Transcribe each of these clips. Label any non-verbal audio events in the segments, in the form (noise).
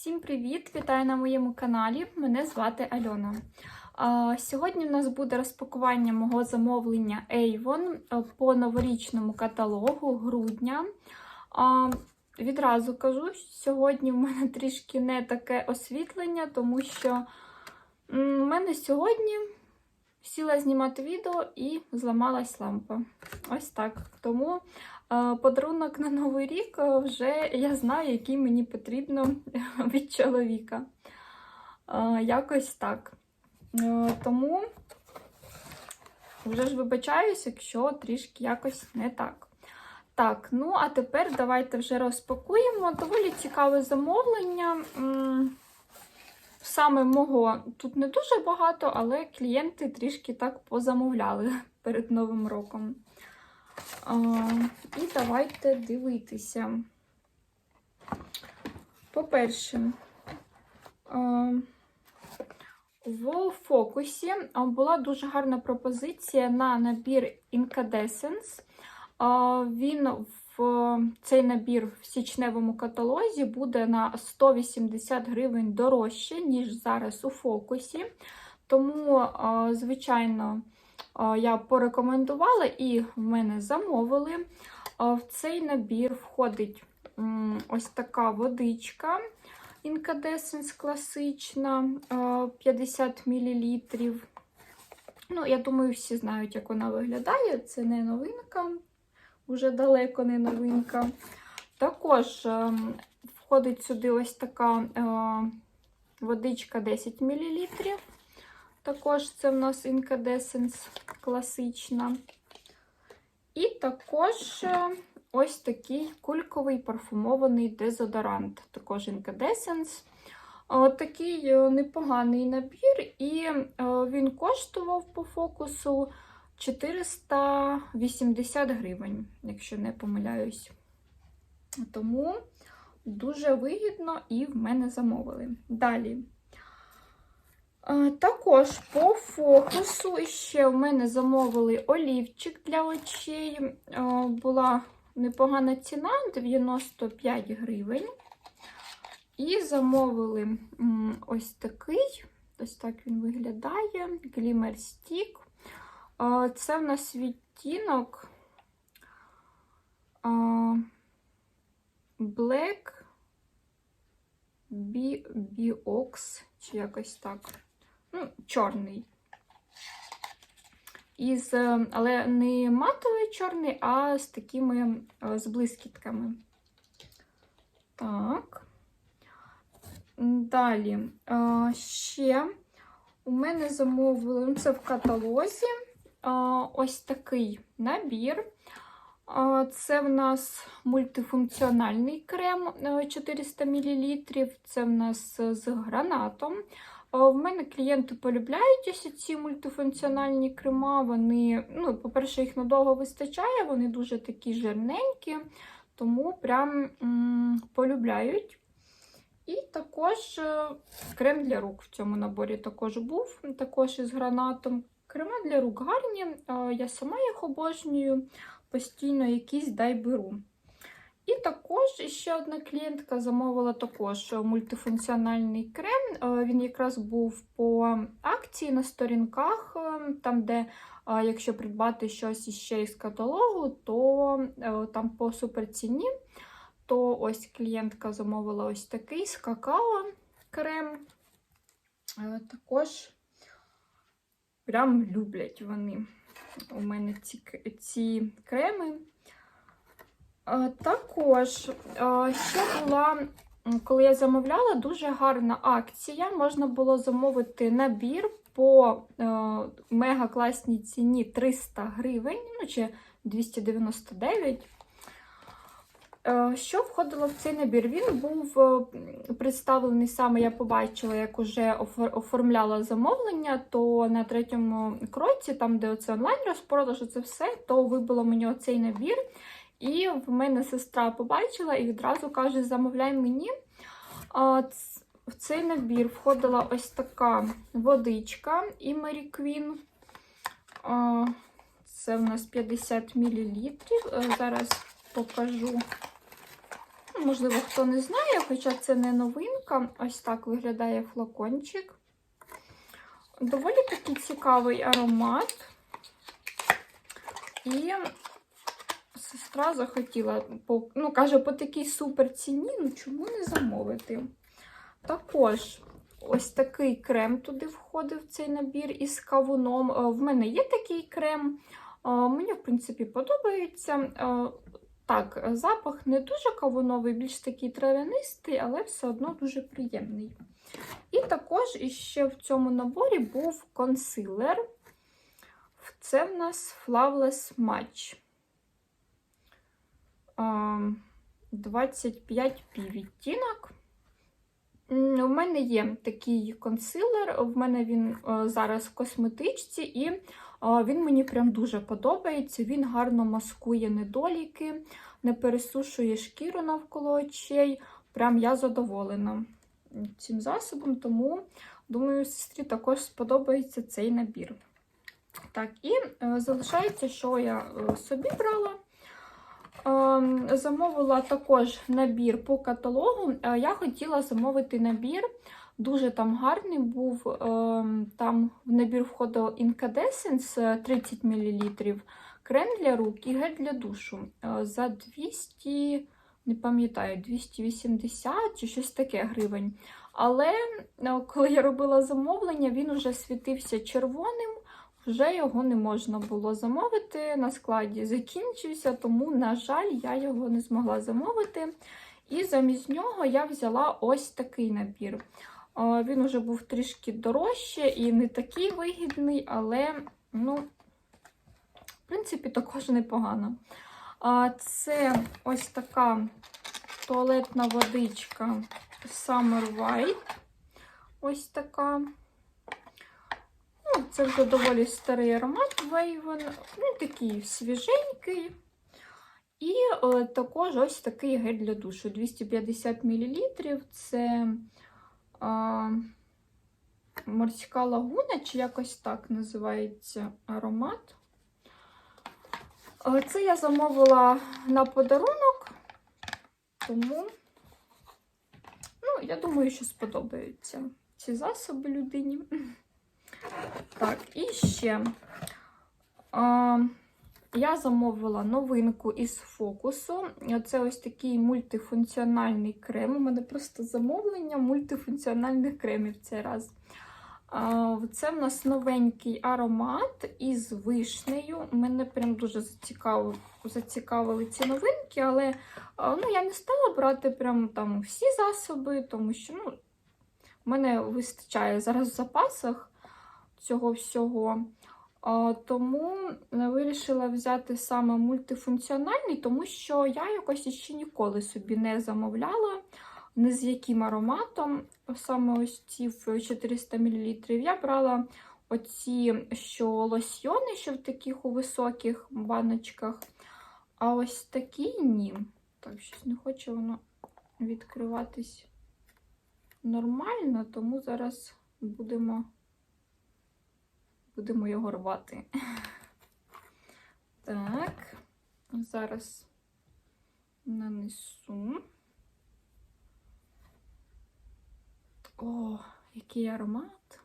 Всім привіт! Вітаю на моєму каналі. Мене звати Альона. Сьогодні в нас буде розпакування мого замовлення Avon по новорічному каталогу грудня. Відразу кажу, що сьогодні в мене трішки не таке освітлення, тому що в мене сьогодні сіла знімати відео і зламалась лампа. Ось так. Тому е, подарунок на Новий рік е, вже я знаю, який мені потрібно (laughs) від чоловіка. Е, Якось так. Тому вже ж вибачаюсь, якщо трішки якось не так. Так, ну а тепер давайте вже розпакуємо. Доволі цікаве замовлення. Саме мого тут не дуже багато, але клієнти трішки так позамовляли (laughs) перед Новим роком. А, і давайте дивитися. По-перше, в фокусі була дуже гарна пропозиція на набір Incandescence. Він в цей набір в січневому каталозі буде на 180 гривень дорожче, ніж зараз у фокусі. Тому, звичайно, я порекомендувала і в мене замовили. В цей набір входить ось така водичка Incandescence класична, 50 мл. Ну, я думаю, всі знають, як вона виглядає. Це не новинка, вже далеко не новинка. Також е, входить сюди ось така е, водичка 10 мл. Також це в нас Incandescence класична. І також е, ось такий кульковий парфумований дезодорант, також. Е, Такий е, непоганий набір, і він коштував по фокусу 480 гривень, якщо не помиляюсь. Тому дуже вигідно і в мене замовили. Далі. Також по фокусу ще в мене замовили олівчик для очей. Була непогана ціна 95 гривень. І замовили ось такий, ось так він виглядає, Glimmer Stick. Це в нас відтінок Black Biox, чи якось так. Ну, чорний. Із, е, але не матовий чорний, а з такими е, з блискітками. Так. Далі. Ще у мене замовили, ну, це в каталозі. Ось такий набір. Це в нас мультифункціональний крем е, 400 мл. Це в нас з гранатом. В мене клієнти полюбляють ось ці мультифункціональні крема. Вони, ну, по-перше, їх надовго вистачає, вони дуже такі жирненькі, тому прям полюбляють. І також е, крем для рук в цьому наборі також був, також із гранатом. Крема для рук гарні, е, я сама їх обожнюю, постійно якісь дай беру. І також ще одна клієнтка замовила також мультифункціональний крем. Е, Він якраз був по акції на сторінках, е, там, де, якщо придбати щось іще із каталогу, то там по суперціні. То ось клієнтка замовила ось такий з какао крем. Також прям люблять вони у мене ці, ці креми. Е, Також е, ще була, коли я замовляла, дуже гарна акція. Можна було замовити набір по е, мега класній ціні 300 гривень, ну чи 299. Е, Що входило в цей набір? Він був е, представлений саме, я побачила, як уже оформляла замовлення, то на третьому кроці, там, де оце онлайн розпродаж, це все, то вибило мені оцей набір. І в мене сестра побачила і відразу каже: замовляй мені. В цей набір входила ось така водичка і Mary Queen. Це у нас 50 мл. Зараз покажу. Можливо, хто не знає, хоча це не новинка. Ось так виглядає флакончик. Доволі такий цікавий аромат. І сестра захотіла, ну, каже, по такій супер ціні, ну чому не замовити? Також ось такий крем туди входив цей набір із кавуном. Е, В мене є такий крем. Е, Мені, в принципі, подобається. Так, запах не дуже кавуновий, більш такий травянистий, але все одно дуже приємний. І також іще в цьому наборі був консилер. Це в нас Flawless Match. А, 25 відтінок. У мене є такий консилер, в мене він е, зараз в косметичці, і він мені прям дуже подобається. Він гарно маскує недоліки, не пересушує шкіру навколо очей. Прям я задоволена цим засобом, тому думаю, сестрі також сподобається цей набір. Так, і е, залишається, що я е, собі брала. Ем, Замовила також набір по каталогу. Е, Я хотіла замовити набір. Дуже там гарний був. ем, Там в набір входив е, 30 мл, крем для рук і гель для душу Е, за 200, не пам'ятаю, 280 чи щось таке гривень. Але е, коли я робила замовлення, він уже світився червоним. Вже його не можна було замовити. На складі закінчився, тому, на жаль, я його не змогла замовити. І замість нього я взяла ось такий набір. Він уже був трішки дорожче і не такий вигідний, але, ну, в принципі, також непогано. Це ось така туалетна водичка Summer White. Ось така. Ну, це вже доволі старий аромат Вейвен. Він такий свіженький. І е, також ось такий гель для душу 250 мл. Це е, морська лагуна, чи якось так називається аромат. Е, Це я замовила на подарунок, тому, ну, я думаю, що сподобаються ці засоби людині. Так, і ще а, я замовила новинку із фокусу. Це ось такий мультифункціональний крем. У мене просто замовлення мультифункціональних кремів цей раз. Це в нас новенький аромат із вишнею. Мене прям дуже зацікавили, зацікавили ці новинки, але ну, я не стала брати прям там всі засоби, тому що ну, в мене вистачає зараз в запасах цього всього. Тому вирішила взяти саме мультифункціональний, тому що я якось ще ніколи собі не замовляла ні з яким ароматом. Саме ось ці 400 мл. Я брала оці що лосьйони, що в таких у високих баночках. А ось такі ні. Так, щось не хоче воно відкриватись нормально, тому зараз будемо будемо його рвати. (laughs) Так, зараз нанесу. О, який аромат.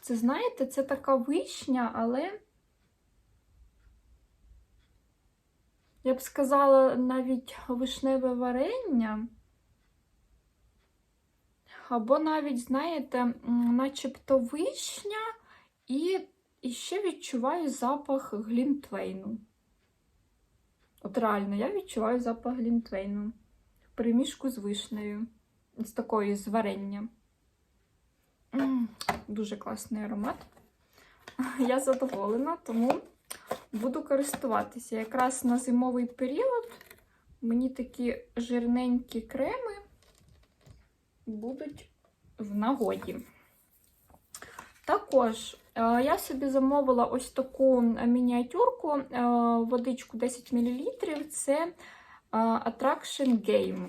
Це, знаєте, це така вишня, але я б сказала навіть вишневе варення. Або навіть, знаєте, начебто вишня, і, ще відчуваю запах глінтвейну. От реально, я відчуваю запах глінтвейну. В перемішку з вишнею. З такою з варенням. М, Дуже класний аромат. (laughs) Я задоволена, тому буду користуватися. Якраз на зимовий період мені такі жирненькі креми будуть в нагоді. Також е, я собі замовила ось таку мініатюрку, е, водичку 10 мл. Це е, Attraction Game.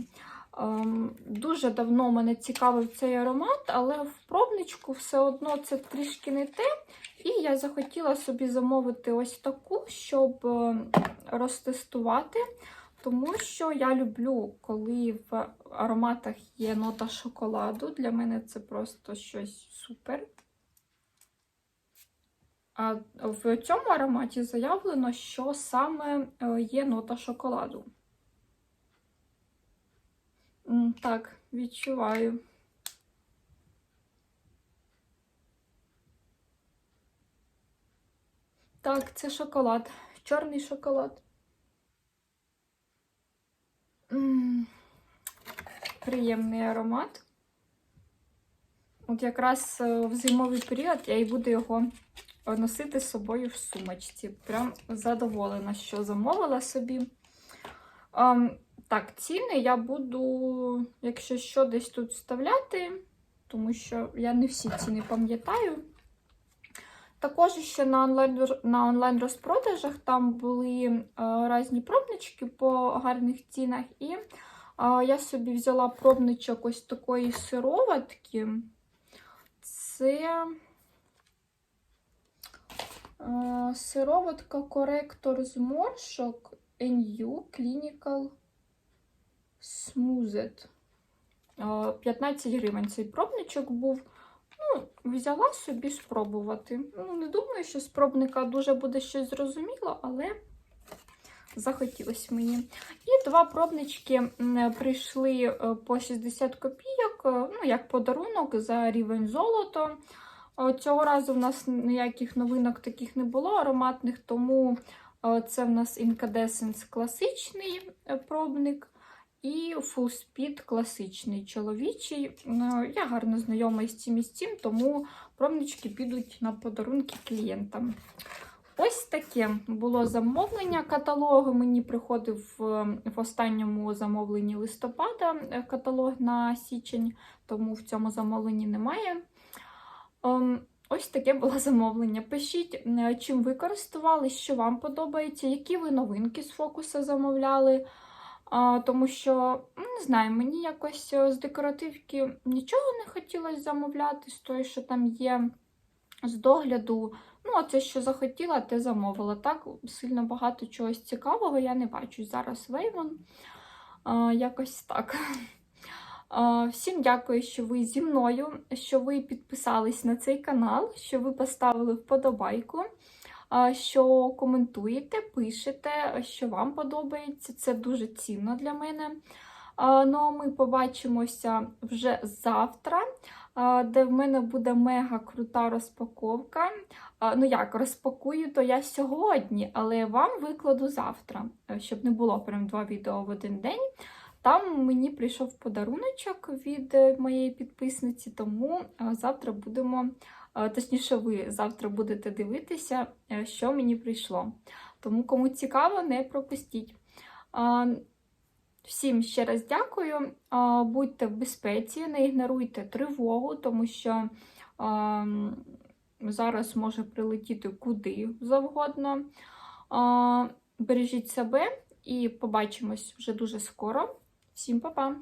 Ем, Дуже давно мене цікавив цей аромат, але в пробничку все одно це трішки не те. І я захотіла собі замовити ось таку, щоб е, розтестувати. Тому що я люблю, коли в ароматах є нота шоколаду. Для мене це просто щось супер. А в цьому ароматі заявлено, що саме е, є нота шоколаду. Так, відчуваю. Так, це шоколад. Чорний шоколад. Приємний аромат. От якраз е, в зимовий період я і буду його носити з собою в сумочці. Прям задоволена, що замовила собі. Так, ціни я буду, якщо що, десь тут вставляти, тому що я не всі ціни пам'ятаю. Також ще на онлайн, на онлайн розпродажах там були е, різні пробнички по гарних цінах. І е, я собі взяла пробничок ось такої сироватки. Це е, сироватка коректор зморшок NU Clinical Smoothed. Е, 15 гривень цей пробничок був. Ну, взяла собі спробувати. Ну, не думаю, що з пробника дуже буде щось зрозуміло, але захотілося мені. І два пробнички прийшли е, по 60 копійок, е, ну, як подарунок за рівень золото. Е, Цього разу в нас ніяких новинок таких не було ароматних, тому це в нас Incandescence класичний пробник. І Full Speed класичний чоловічий. Е, Я гарно знайома із цим і з цим, тому пробнички підуть на подарунки клієнтам. Ось таке було замовлення каталогу. Мені приходив е, в останньому замовленні листопада е, каталог на січень, тому в цьому замовленні немає. Ем, Ось таке було замовлення. Пишіть, чим ви користувались, що вам подобається, які ви новинки з фокуса замовляли. А, тому що, ну, не знаю, мені якось е, з декоративки нічого не хотілося замовляти, з того, що там є з догляду. Ну, оце, що захотіла, те замовила. Так, сильно багато чогось цікавого я не бачу. Зараз Вейвон. А, якось так. А, Всім дякую, що ви зі мною, що ви підписались на цей канал, що ви поставили вподобайку а, що коментуєте, пишете, що вам подобається. Це дуже цінно для мене. Ну, а ми побачимося вже завтра, де в мене буде мега крута розпаковка. Ну, як розпакую, то я сьогодні, але вам викладу завтра, щоб не було прям два відео в один день. Там мені прийшов подаруночок від моєї підписниці, тому завтра будемо. Е, Точніше, ви завтра будете дивитися, е, що мені прийшло. Тому, кому цікаво, не пропустіть. Всім ще раз дякую. Будьте в безпеці, не ігноруйте тривогу, тому що зараз може прилетіти куди завгодно. Бережіть себе і побачимось вже дуже скоро. Всім па-па!